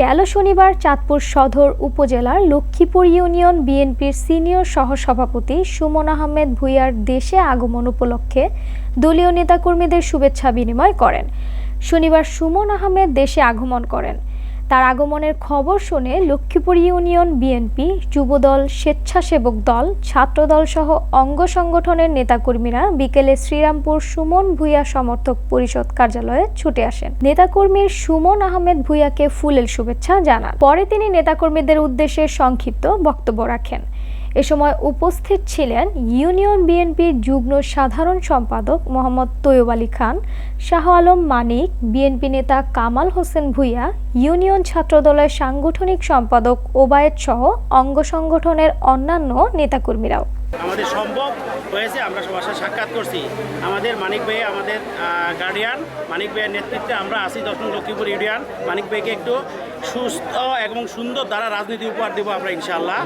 গেল শনিবার চাঁদপুর সদর উপজেলার লক্ষ্মীপুর ইউনিয়ন বিএনপির সিনিয়র সহসভাপতি সুমন আহমেদ ভুইয়ার দেশে আগমন উপলক্ষে দলীয় নেতাকর্মীদের শুভেচ্ছা বিনিময় করেন। শনিবার সুমন আহমেদ দেশে আগমন করেন। তার আগমনের খবর শুনে লক্ষ্মীপুর ইউনিয়ন বিএনপি, যুবদল, স্বেচ্ছাসেবক দল, ছাত্রদল সহ অঙ্গ সংগঠনের নেতাকর্মীরা বিকেলে শ্রীরামপুর সুমন ভূঁইয়া সমর্থক পরিষদ কার্যালয়ে ছুটে আসেন। নেতাকর্মীর সুমন আহমেদ ভূঁইয়াকে ফুলেল শুভেচ্ছা জানান। পরে তিনি নেতাকর্মীদের উদ্দেশ্যে সংক্ষিপ্ত বক্তব্য রাখেন। এ সময় উপস্থিত ছিলেন ইউনিয়ন বিএনপির যুগ্ম সাধারণ সম্পাদক মোহাম্মদ তৈয়ব আলী খান, শাহ আলম মানিক, বিএনপি নেতা কামাল হোসেন ভূঁইয়া, ইউনিয়ন ছাত্রদলের সাংগঠনিক সম্পাদক ওবায়েদ সহ অঙ্গ সংগঠনের অন্যান্য নেতাকর্মীরাও। আমাদের সম্ভব হয়েছে, আমরা সবার সাথে সাক্ষাৎ করছি। আমাদের মানিক ভাই, আমাদের গার্ডিয়ান মানিক ভাইয়ের নেতৃত্বে আমরা আছি দশ নং লক্ষ্মীপুর ইউনিয়ন। মানিক ভাইকে একটু সুস্থ এবং সুন্দর দ্বারা রাজনীতি উপহার দেবো আমরা, ইনশাআল্লাহ।